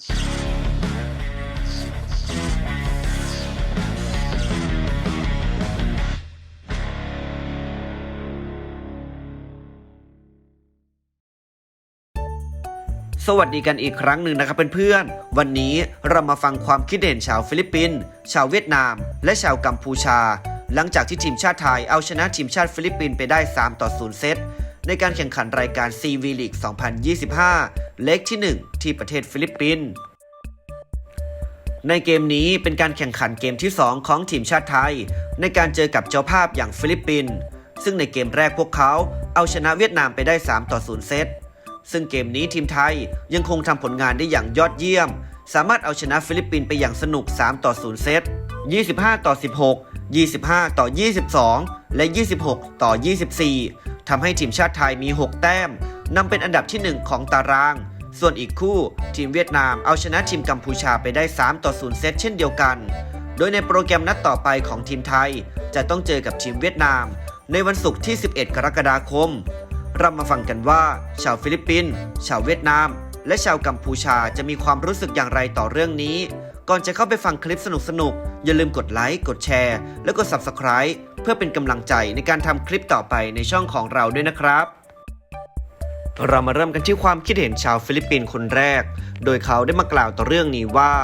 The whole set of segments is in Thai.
สวัสดีกันอีกครั้งหนึ่งนะครับเพื่อนๆ วันนี้เรามาฟังความคิดเห็นชาวฟิลิปปินส์ ชาวเวียดนาม และชาวกัมพูชา หลังจากที่ทีมชาติไทยเอาชนะทีมชาติฟิลิปปินส์ไปได้ 3 ต่อ 0 เซต ในการแข่งขันรายการ CV League 2025 เล็กที่ 1 ที่ประเทศฟิลิปปินส์ในเกมนี้เป็นการแข่งขันเกมที่ 2 ของทีมชาติไทย ในการเจอกับเจ้าภาพอย่างฟิลิปปินส์ซึ่งในเกมแรกพวกเขาเอาชนะเวียดนามไปได้ 3 ต่อ 0 เซต ซึ่งเกมนี้ทีมไทยยังคงทำผลงานได้อย่างยอดเยี่ยม สามารถเอาชนะฟิลิปปินส์ไปอย่างสนุก 3 ต่อ 0 เซต 25 ต่อ 16 25 ต่อ 22 และ 26 ต่อ 24 ทำให้ทีมชาติไทยมี 6 แต้มนำเป็นอันดับที่ 1 ของตาราง ส่วนอีกคู่ทีมเวียดนามเอาชนะทีมกัมพูชาไปได้ 3 ต่อ 0 เซตเช่นเดียวกัน โดยในโปรแกรมนัดต่อไปของทีมไทย จะต้องเจอกับทีมเวียดนาม ในวันศุกร์ที่ 11 กรกฎาคม เรามาฟังกันว่า ชาวฟิลิปปินส์ชาวเวียดนาม และชาวกัมพูชาจะมีความรู้สึกอย่างไรต่อเรื่องนี้ ก่อนจะเข้าไปฟังคลิปสนุกๆอย่าลืมกดไลค์กดแชร์ และกด Subscribe เพื่อเป็นกำลังใจในการทำคลิปต่อไปในช่องของเราด้วยนะครับ เรามาเริ่มกันที่ความคิดเห็นชาวฟิลิปปินส์คนแรก โดยเขาได้มากล่าวต่อเรื่องนี้ว่า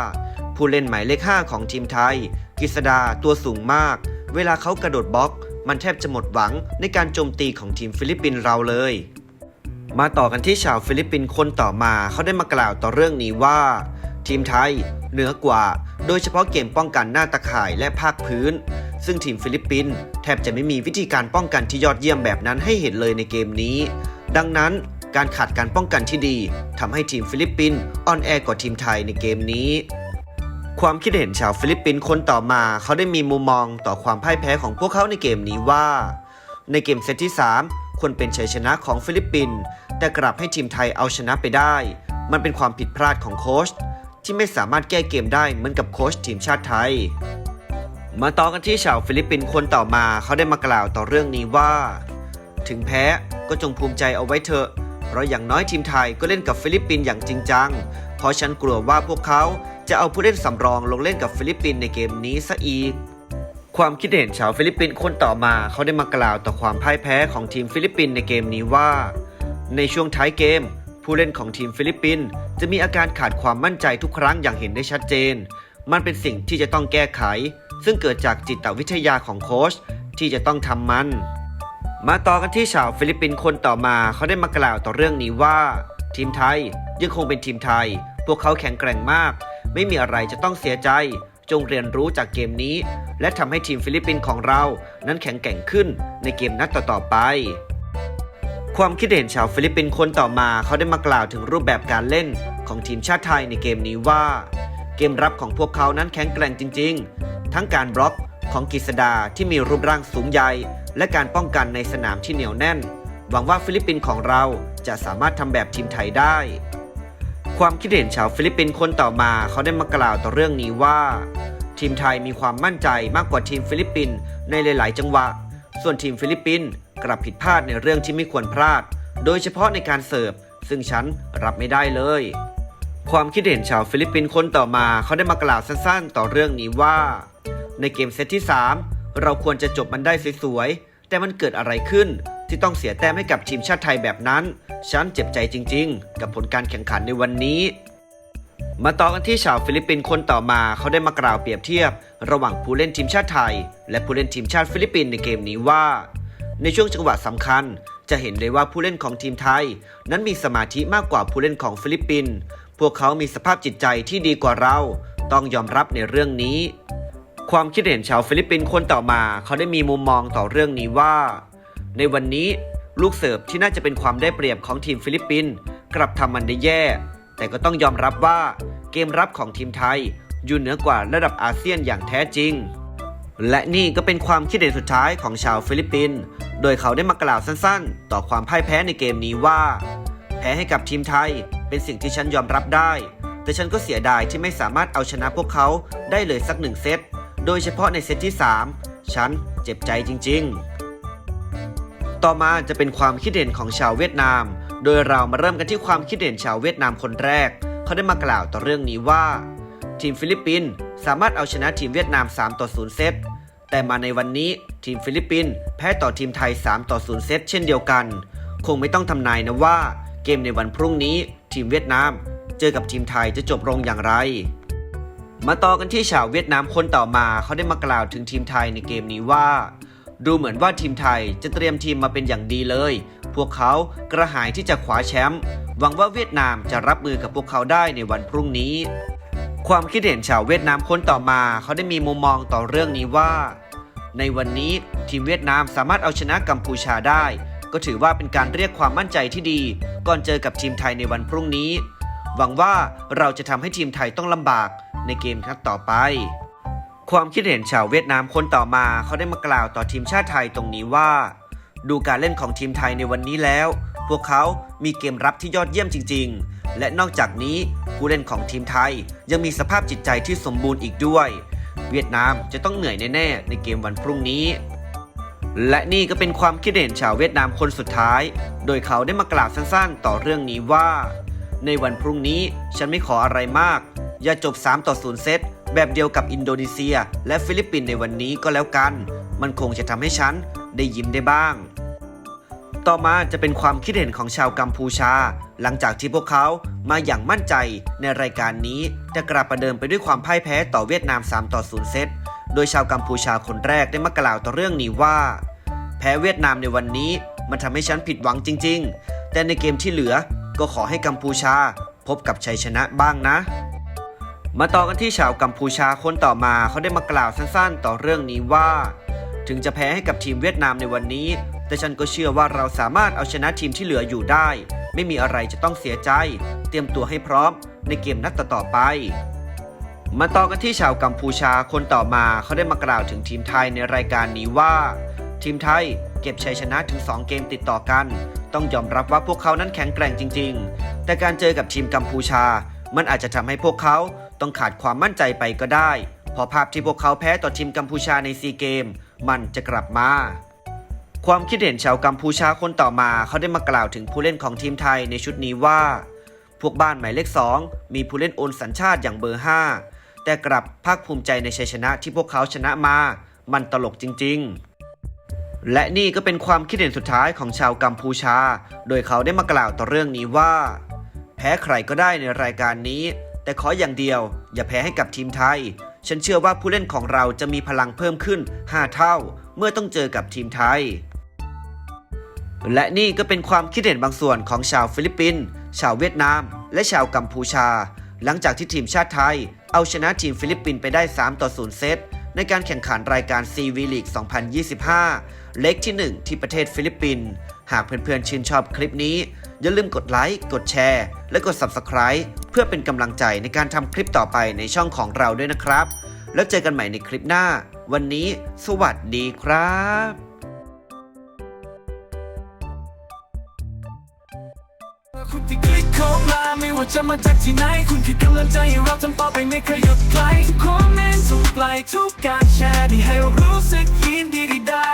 ผู้เล่นหมายเลข 5 ของทีมไทยกฤษดาตัวสูงมาก เวลาเขากระโดดบล็อก มันแทบจะหมดหวังในการโจมตีของทีมฟิลิปปินส์เราเลย มาต่อกันที่ชาวฟิลิปปินส์คนต่อมาเขาได้มากล่าวต่อเรื่องนี้ว่า ทีมไทยเหนือกว่า โดยเฉพาะเกมป้องกันหน้าตะข่ายและภาคพื้น ซึ่งทีมฟิลิปปินส์แทบจะไม่มีวิธีการป้องกันที่ยอดเยี่ยมแบบนั้นให้เห็นเลยในเกมนี้ ดังนั้นการขาดการป้องกันที่ดีทำให้ทีมฟิลิปปินส์อ่อนแอกว่าทีมไทยในเกมนี้ ความคิดเห็นชาวฟิลิปปินส์คนต่อมา เขาได้มีมุมมองต่อความพ่ายแพ้ของพวกเขาในเกมนี้ว่า ในเกมเซตที่ 3 ควรเป็นชัยชนะของฟิลิปปินส์แต่กลับให้ทีมไทยเอาชนะไปได้ มันเป็นความผิดพลาดของโค้ชที่ไม่สามารถแก้เกมได้เหมือนกับโค้ชทีมชาติไทย มาต่อกันที่ชาวฟิลิปปินส์คนต่อมาเขาได้มากล่าวต่อเรื่องนี้ว่า ถึงแพ้ก็จงภูมิใจเอาไว้เถอะ เพราะอย่างน้อยทีมไทยก็เล่นกับฟิลิปปินส์อย่างจริงจัง เพราะฉันกลัวว่าพวกเขาจะเอาผู้เล่นสำรองลงเล่นกับฟิลิปปินส์ในเกมนี้ซะอีก ความคิดเห็นชาวฟิลิปปินส์คนต่อมาเขาได้มากล่าวต่อความพ่ายแพ้ของทีมฟิลิปปินส์ในเกมนี้ว่า ในช่วงท้ายเกม ผู้เล่นของทีมฟิลิปปินส์จะมีอาการขาดความมั่นใจทุกครั้งอย่างเห็นได้ชัดเจน มันเป็นสิ่งที่จะต้องแก้ไข ซึ่งเกิดจากจิตวิทยาของโค้ชที่จะต้องทำมัน มาต่อกันที่ชาวฟิลิปปินส์คนต่อมาเขาได้มากล่าวต่อเรื่องนี้ว่า ทีมไทยยังคงเป็นทีมไทย พวกเขาแข็งแกร่งมาก ไม่มีอะไรจะต้องเสียใจ จงเรียนรู้จากเกมนี้ และทำให้ทีมฟิลิปปินส์ของเรา นั้นแข็งแกร่งขึ้นในเกมนัดต่อๆไปความคิดเห็นชาวฟิลิปปินส์คนต่อมาเขาได้มากล่าวถึงรูปแบบการเล่นของทีมชาติไทยในเกมนี้ว่า เกมรับของพวกเขานั้นแข็งแกร่งจริง ทั้งการบล็อกของกฤษดาที่มีรูปร่างสูงใหญ่และการป้องกันในสนามที่เหนียวแน่น หวังว่าฟิลิปปินส์ของเราจะสามารถทำแบบทีมไทยได้ ความคิดเห็นชาวฟิลิปปินส์คนต่อมาเขาได้มากล่าวต่อเรื่องนี้ว่า ทีมไทยมีความมั่นใจมากกว่าทีมฟิลิปปินส์ในหลาย ๆ จังหวะ ส่วนทีมฟิลิปปินส์กลับผิดพลาดในเรื่องที่ไม่ควรพลาด โดยเฉพาะในการเสิร์ฟซึ่งฉันรับไม่ได้เลย ความคิดเห็นชาวฟิลิปปินส์คนต่อมาเขาได้มากล่าวสั้นๆ ต่อเรื่องนี้ว่า ในเกมเซตที่ 3 เราควรจะจบมันได้สวยๆ แต่มันเกิดอะไรขึ้นที่ต้องเสียแต้มให้กับทีมชาติไทยแบบนั้น ฉันเจ็บใจจริงๆ กับผลการแข่งขันในวันนี้ มาต่อกันที่ชาวฟิลิปปินส์คนต่อมาเขาได้มากล่าวเปรียบเทียบ ระหว่างผู้เล่นทีมชาติไทย และผู้เล่นทีมชาติฟิลิปปินส์ในเกมนี้ว่า ในช่วงจังหวะสำคัญ จะเห็นได้ว่าผู้เล่นของทีมไทย นั้นมีสมาธิมากกว่าผู้เล่นของฟิลิปปินส์ พวกเขามีสภาพจิตใจที่ดีกว่าเรา ต้องยอมรับในเรื่องนี้ ความคิดเห็นชาวฟิลิปปินส์คนต่อมา เขาได้มีมุมมองต่อเรื่องนี้ว่า ในวันนี้ลูกเสิร์ฟที่น่าจะเป็นความได้เปรียบของทีมฟิลิปปินส์กลับทำมันได้แย่ แต่ก็ต้องยอมรับว่าเกมรับของทีมไทย อยู่เหนือกว่าระดับอาเซียนอย่างแท้จริง และนี่ก็เป็นความคิดเห็นสุดท้ายของชาวฟิลิปปินส์โดยเขาได้มากล่าวสั้นๆ ต่อความพ่ายแพ้ในเกมนี้ว่า แพ้ให้กับทีมไทย เป็นสิ่งที่ฉันยอมรับได้ แต่ฉันก็เสียดายที่ไม่สามารถเอาชนะพวกเขาได้เลยสักหนึ่งเซต โดยเฉพาะในเซตที่ 3 ฉันเจ็บใจจริง ๆ ต่อมาจะเป็นความคิดเห็นของชาวเวียดนาม โดยเรามาเริ่มกันที่ความคิดเห็นชาวเวียดนามคนแรก เขาได้มากล่าวต่อเรื่องนี้ว่า ทีมฟิลิปปินส์สามารถเอาชนะทีมเวียดนาม 3 ต่อ 0 เซต แต่มาในวันนี้ทีมฟิลิปปินส์แพ้ต่อทีมไทย 3 ต่อ 0 เซตเช่นเดียวกัน คงไม่ต้องทำนายนะว่าเกมในวันพรุ่งนี้ ทีมเวียดนาม เจอกับทีมไทยจะจบลงอย่างไร มาต่อกันที่ชาวเวียดนามคนต่อมาเขาได้มากล่าวถึงทีมไทยในเกมนี้ว่า ดูเหมือนว่าทีมไทยจะเตรียมทีมมาเป็นอย่างดีเลย พวกเขากระหายที่จะคว้าแชมป์หวังว่าเวียดนามจะรับมือกับพวกเขาได้ในวันพรุ่งนี้ ความคิดเห็นชาวเวียดนามคนต่อมาเขาได้มีมุมมองต่อเรื่องนี้ว่า ในวันนี้ทีมเวียดนามสามารถเอาชนะกัมพูชาได้ ก็ถือว่าเป็นการเรียกความมั่นใจที่ดี ก่อนเจอกับทีมไทยในวันพรุ่งนี้ หวังว่าเราจะทำให้ทีมไทยต้องลำบากในเกมนัดต่อไป ความคิดเห็นชาวเวียดนามคนต่อมาเขาได้มากล่าวต่อทีมชาติไทยตรงนี้ว่า ดูการเล่นของทีมไทยในวันนี้แล้ว พวกเขามีเกมรับที่ยอดเยี่ยมจริง ๆ และนอกจากนี้ผู้เล่นของทีมไทยยังมีสภาพจิตใจที่สมบูรณ์อีกด้วย เวียดนามจะต้องเหนื่อยแน่ๆในเกมวันพรุ่งนี้ และนี่ก็เป็นความคิดเห็นชาวเวียดนามคนสุดท้าย โดยเขาได้มากล่าวสั้นๆ ต่อเรื่องนี้ว่า ในวันพรุ่งนี้ฉันไม่ขออะไรมาก อย่าจบ 3 ต่อ 0 เซต แบบเดียวกับอินโดนีเซีย และฟิลิปปินส์ในวันนี้ก็แล้วกัน มันคงจะทำให้ฉันได้ยิ้มได้บ้าง ต่อมาจะเป็นความคิดเห็นของชาวกัมพูชา หลังจากที่พวกเขามาอย่างมั่นใจในรายการนี้แต่กลับประเดิมไปด้วยความพ่ายแพ้ต่อเวียดนาม 3 ต่อ 0 เซต โดยชาวกัมพูชาคนแรกได้มากล่าวต่อเรื่องนี้ว่า แพ้เวียดนามในวันนี้มันทำให้ฉันผิดหวังจริง ๆ แต่ในเกมที่เหลือก็ขอให้กัมพูชาพบกับชัยชนะบ้างนะ มาต่อกันที่ชาวกัมพูชาคนต่อมาเขาได้มากล่าวสั้นๆ ต่อเรื่องนี้ว่า ถึงจะแพ้ให้กับทีมเวียดนามในวันนี้ แต่ฉันก็เชื่อว่าเราสามารถเอาชนะทีมที่เหลืออยู่ได้ ไม่มีอะไรจะต้องเสียใจ เตรียมตัวให้พร้อมในเกมนัดต่อๆไป มาต่อกันที่ชาวกัมพูชาคนต่อมาเขาได้มากล่าวถึงทีมไทยในรายการนี้ว่า ทีมไทยเก็บชัยชนะถึง 2 เกมติดต่อกัน ต้องยอมรับว่าพวกเขานั้นแข็งแกร่งจริง ๆ แต่การเจอกับทีมกัมพูชา มันอาจจะทำให้พวกเขาต้องขาดความมั่นใจไปก็ได้เพราะภาพที่พวกเขาแพ้ต่อทีมกัมพูชาในซีเกม มันจะกลับมาความคิดเห็นชาวกัมพูชาคนต่อมาเขาได้มากล่าวถึงผู้เล่นของทีมไทยในชุดนี้ว่า พวกบ้านหมายเลข 2 มีผู้เล่นโอนสัญชาติอย่างเบอร์ 5 แต่กลับภาคภูมิใจในชัยชนะที่พวกเขาชนะมา มันตลกจริง ๆ และนี่ก็เป็นความคิดเห็นสุดท้ายของชาวกัมพูชา โดยเขาได้มากล่าวต่อเรื่องนี้ว่า แพ้ใครก็ได้ในรายการนี้ แต่ขออย่างเดียว อย่าแพ้ให้กับทีมไทย ฉันเชื่อว่าผู้เล่นของเราจะมีพลังเพิ่มขึ้น 5 เท่า เมื่อต้องเจอกับทีมไทย และนี่ก็เป็นความคิดเห็นบางส่วนของชาวฟิลิปปินส์ชาวเวียดนาม และชาวกัมพูชา หลังจากที่ทีมชาติไทย เอาชนะทีมฟิลิปปินส์ไปได้ 3 ต่อ 0 เซต ในการแข่งขันรายการ CV League 2025 เล็กที่ 1 ที่ประเทศฟิลิปปินส์ หากเพื่อนๆชื่นชอบคลิปนี้ อย่าลืมกดไลค์ กดแชร์ และกด Subscribe เพื่อเป็นกำลังใจในการทำคลิปต่อไปในช่องของเราด้วยนะครับ แล้วเจอกันใหม่ในคลิปหน้า วันนี้ สวัสดีครับ ที่คลิกเข้ามาไม่ว่าจะมาจากที่ไหน คุณคือกำลังใจให้เราทำต่อไปไม่เคยหยุดไกลคอมเมนต์ทุกไลค์ทุกการแชร์ที่ให้เรารู้สึกยินดีที่ได้